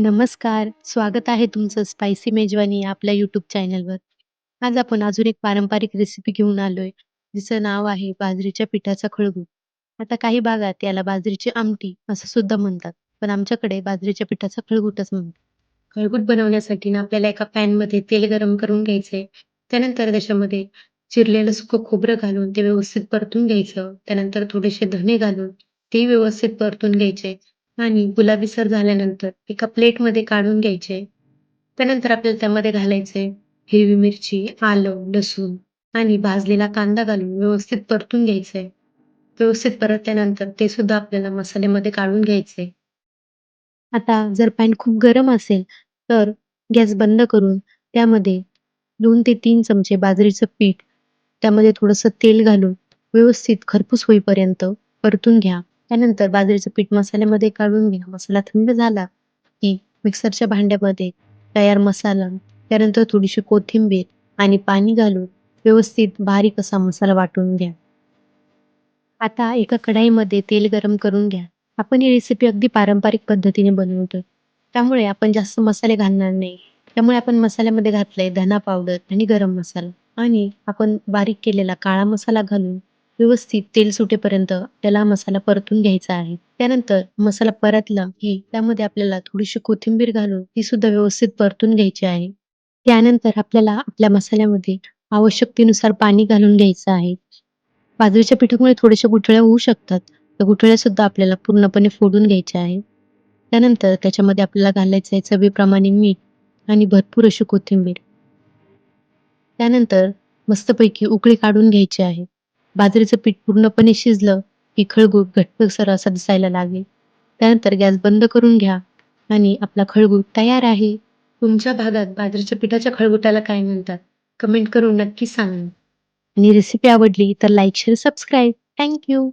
नमस्कार, स्वागत आहे तुमचं स्पायसी मेजवानी या आपल्या यूट्यूब चॅनलवर. आज आपण अजून एक पारंपरिक रेसिपी घेऊन आलोय, जिचं नाव आहे बाजरीच्या पिठाचा खळगू. आता काही भागात याला बाजरीची आमटी असं सुद्धा म्हणतात, पण आमच्याकडे बाजरीच्या पिठाचा खळगूटच म्हणतात. खळगूट बनवण्यासाठी ना आपल्याला एका पॅनमध्ये तेल गरम करून घ्यायचंय. त्यानंतर त्याच्यामध्ये चिरलेलं सुकं खोबरं घालून ते व्यवस्थित परतून घ्यायचं. त्यानंतर थोडेसे धने घालून ते व्यवस्थित परतून घ्यायचे आणि गुलाबीसर झाल्यानंतर एका प्लेटमध्ये काढून घ्यायचे. त्यानंतर आपल्याला त्यामध्ये घालायचे हिरवी मिरची, आलं, लसूण आणि भाजलेला कांदा घालून व्यवस्थित परतून घ्यायचंय. व्यवस्थित परतल्यानंतर ते सुद्धा आपल्याला मसाल्यामध्ये काढून घ्यायचे आता जर पॅन खूप गरम असेल, तर गॅस बंद करून त्यामध्ये दोन ते तीन चमचे बाजरीचं पीठ, त्यामध्ये थोडंसं तेल घालून व्यवस्थित खरपूस होईपर्यंत परतून घ्या. त्यानंतर बाजरीचं पीठ मसाल्यामध्ये काढून घ्या. मसाला थंड झाला की मिक्सरच्या भांड्यामध्ये तयार मसाला, त्यानंतर थोडीशी कोथिंबीर आणि पाणी घालून व्यवस्थित बारीक असा मसाला वाटून घ्या. आता एका कढाईमध्ये तेल गरम करून घ्या. आपण ही रेसिपी अगदी पारंपरिक पद्धतीने बनवतो त्यामुळे आपण जास्त मसाले घालणार नाही. त्यामुळे आपण मसाल्यामध्ये घातलंय धना पावडर आणि गरम मसाला आणि आपण बारीक केलेला काळा मसाला घालून व्यवस्थित तेल सुटेपर्यंत त्याला मसाला परतून घ्यायचा आहे. त्यानंतर मसाला परतला की त्यामध्ये आपल्याला थोडीशी कोथिंबीर घालून ती सुद्धा व्यवस्थित परतून घ्यायची आहे. त्यानंतर आपल्याला आपल्या मसाल्यामध्ये आवश्यकतेनुसार पाणी घालून घ्यायचं आहे. बाजरीच्या पिठामुळे थोड्याशा गुठळ्या होऊ शकतात. त्या गुठळ्या सुद्धा आपल्याला पूर्णपणे फोडून घ्यायच्या आहे. त्यानंतर त्याच्यामध्ये आपल्याला घालायचं आहे चवीप्रमाणे मीठ आणि भरपूर अशी कोथिंबीर. त्यानंतर मस्तपैकी उकळी काढून घ्यायची आहे. बाजरीचं पीठ पूर्णपणे शिजलं की खळगूट घट्टसर असा दिसायला लागेल. त्यानंतर गॅस बंद करून घ्या आणि आपला खळगूट तयार आहे. तुमच्या भागात बाजरीच्या पिठाच्या खळगुटाला काय म्हणतात? कमेंट करून नक्की सांगा. आणि रेसिपी आवडली तर like, share, subscribe. Thank you.